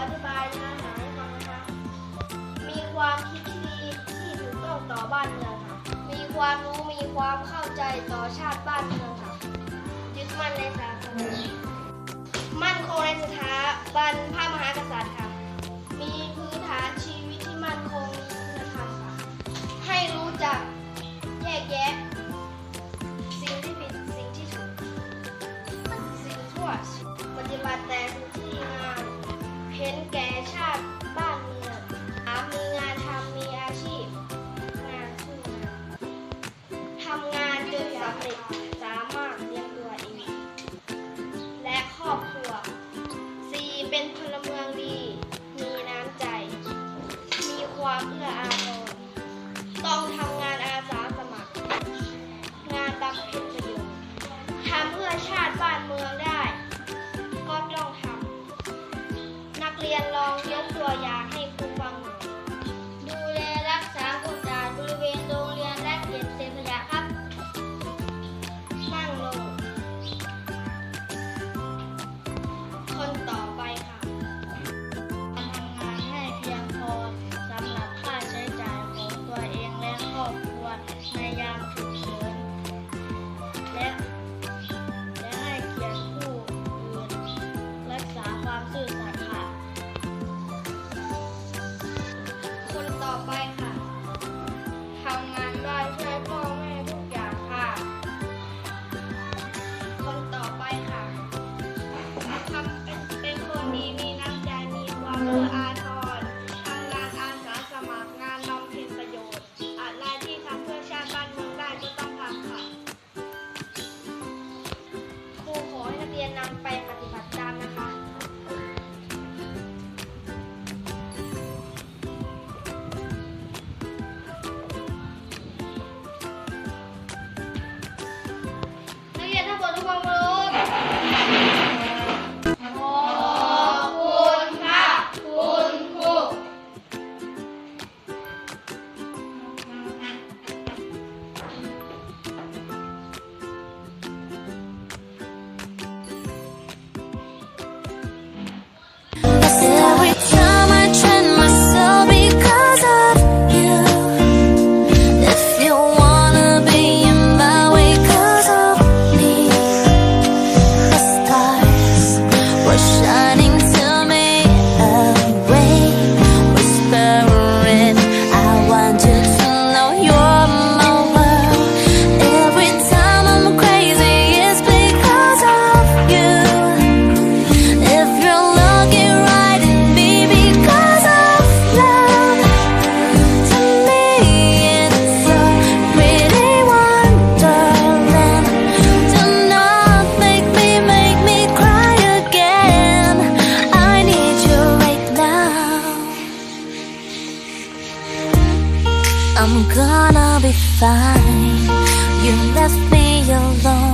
อธิบายเนื้อหาให้ฟังนะคะ มีความคิดที่ดีที่ถูกต้องต่อบ้านเมืองค่ะ มีความรู้มีความเข้าใจต่อชาติบ้านเมืองค่ะ ยึดมั่นในสากลมั่นคงในสถาบันพระมหากษัตริย์ค่ะ มีพื้นฐานชีวิตที่มั่นคงมีคุณธรรมค่ะ ให้รู้จักแยกแยะ สิ่งที่ผิดสิ่งที่ถูก สิ่งชั่วปฏิบัติแต่ I'm gonna be fine. You left me alone.